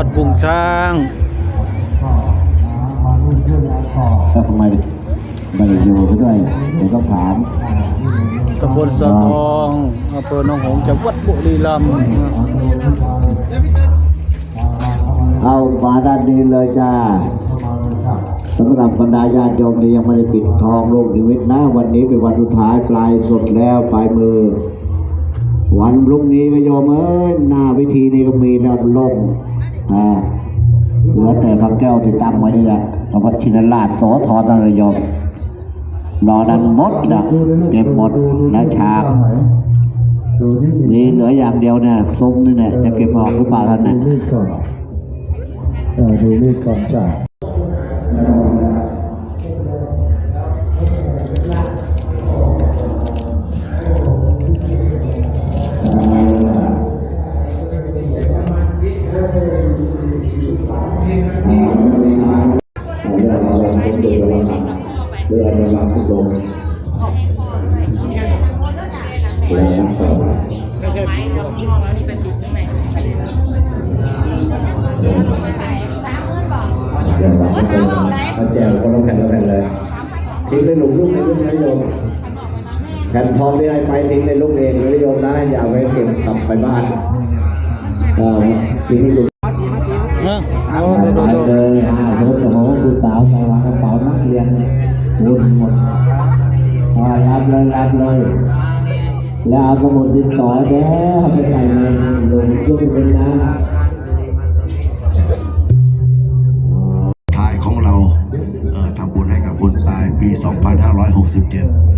วัดบุงช้างก็ทำไมไม่ได้อยู่ไปด้วยเดี๋ยวต้องถามตำบลสะทองอำเภอหนองหงส์จังหวัดบุรีรัมย์เอามาด้านนี้เลยจ้าสำหรับบรรดาญาติโยมที่ยังไม่ได้ปิดทองโลกนิมิตนะวันนี้เป็นวันสุดท้ายปลายสุดแล้วปลายมือ วันพรุ่งนี้ก็โยมเอ้ยหน้าวิธีนี้ก็มีแล้วล่ม อ่าเหลือแต่พระแก้วที่ตั้งไว้นี่แหละพระวัชินราชโสธรนั่นเลยมรอนั้นหมดนะเก็บหมดนะฉากดูที่มีเหลืออย่างเดียวเนี่ยซุ้มนี่เนี่ยจะเก็บออกหรือเปล่าท่านดูนี่ก่อนดูนี่ก่อนจ้ะ ดูแล้วนะเรื่องอะไรมาทุกลงแล้วนะต่อมาเดี๋ยวเราจะมาแจกคนละแผ่นละแผ่นเลย ทิ้งในหลุมลูกในลูกนะโยมแผ่นทองที่ให้ไปทิ้งในลูกเองนะโยมนะอย่าไปเก็บกลับไปบ้านทิ้งในหลุม เออโอ้ไปโหโตเลโตยอ่าโอ้โหคุณสาวใส่วางกระเป๋านักเรียนวุ่นหมดรับเลยรับเลย แล้วเอาสมุดดินสอแด้ไปใส่ในลงยุ่งเป็นนะท้ายของเราทำบุญให้กับคนตายปี 2567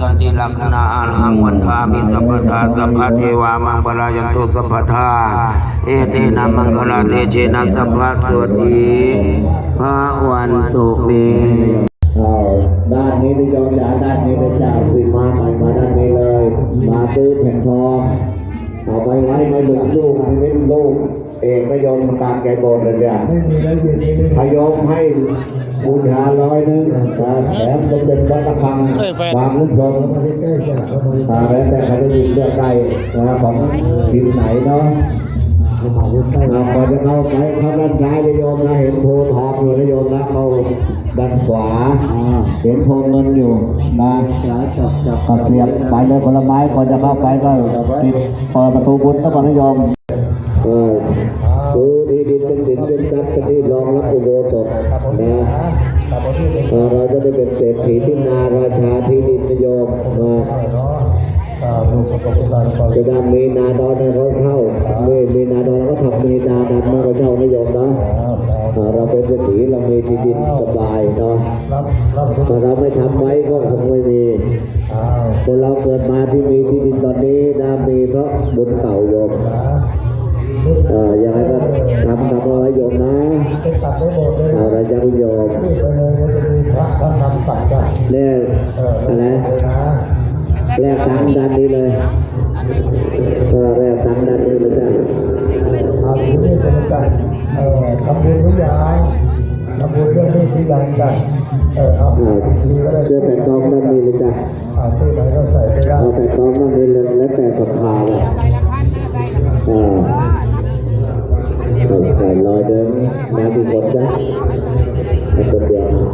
สันติลักขณาอาหังวันทามิสัพพทาสัพพะเทวามังปรายันตุสัพพทาเอเตนะมังคลาเตเจนะสัพพะสวติภะวันตุเมเอาด้านนี้นิยมจ๋าด้านนี้เป็นจ่าคุยมาใหม่มาด้านนี้เลย มาซื้อแผ่นทองเอาไปไว้ในหลุมลูกให้เล่นลูกเอกไม่ยอมตามแกโบนเลยจ้ะไม่มีแล้วเย็นนี้ไม่พยมให้ บูชาร้อยหนึงนะแถมสมเด็จพระตะพังวางรุ่นพรหมมาใกล้ๆจ้ะเข้ามาอ่าแล้วแต่ใครจะยิงเลือกได้นะของทีมไหนเนาะเข้ามาใกล้เราพอจะเข้าไปเข้าด้านซ้ายนะโยมนะเห็นโพธิ์ทองอยู่นะโยมนะเข้าด้านขวาเห็นโพธิ์เงินอยู่นะๆจ๋าจับจับก็เสียบไปเลยผลไม้ก่อนจะเข้าไปก็ปิดเปิดประตูบุญซะก่อนนะโยมเออ ซื้อที่ดินเป็นสินเป็นทรัพย์เป็นที่รองรับอุโบสถนะตับประเภทนี้เออเราจะได้เป็นเศรษฐีที่นาราชาที่ดินนะโยมมาเนาะสาธุสัพพะพุทธานุภาเวจะทำมีนาดอนให้เขาเช่ามีมีนาดอนแล้วก็ทำมีนาดำให้เขาเช่านะโยมนะเอ่อเราเป็นเศรษฐีเรามีที่ดินสบายเนาะรับรับสุดถ้าเราไม่ทำไว้ก็คงไม่มีอ้าวคนเราเกิดมาที่มีที่ดินตอนนี้นะมีเพราะบุญเก่าโยม จ๋าเอ่อยังไงก็ทำทำเอาไว้โยมนะตัดได้หมดเลยเอาเราจะโยมนี่ไปเลยจะมีพระท่านนำตัดได้เนี่ยอะไรแลกตังด้านนี้เลยเออแลกตังด้านนี้เลยจ้ะเอาทีนี้จะเป็นการเอ่อทำบุญทุกอย่างทำบุญเรื่องนี้ทุกอย่างกันเออเอาเสื้อแผ่นทองด้านนี้เลยจ้ะเอาที่ไหนก็ใส่ไปได้เอาแผ่นทองด้านนี้เลยแล้วแต่ศรัทธาเลยออเอาใส่ลอยเดิน น้ำอีกคนะเอาคนเดียวนะ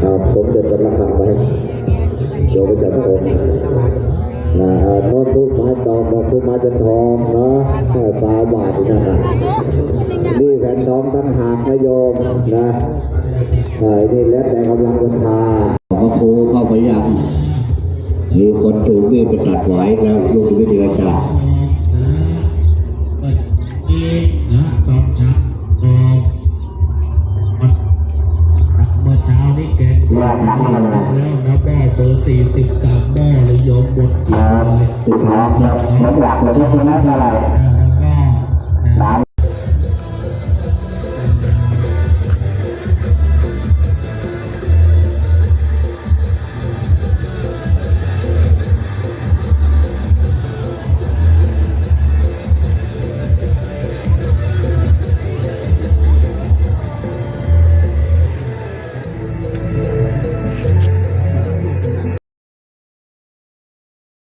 เอาผมเดินกันละครั้งไปโยไปจัดคนนะเอาโน้ตทุกไม้ตอกดอกทุกไม้จะทองเนาะสาวบาทนี่นั่นนะนี่แผ่นทองตั้งหากนะโยมนะเออนี่แล้วแต่กำลังศรัทธาพระครูเข้าไปยังมีคนถูกมีดไปตัดไว้แล้วลูกวิทยาจารย์ เมื่อเช้านี้แกงแล้วนะแม่เบอร์สี่สิบสามแม่เลยโยมบทจิตติดทองครับผมอยากจะพูดนะอะไรเลย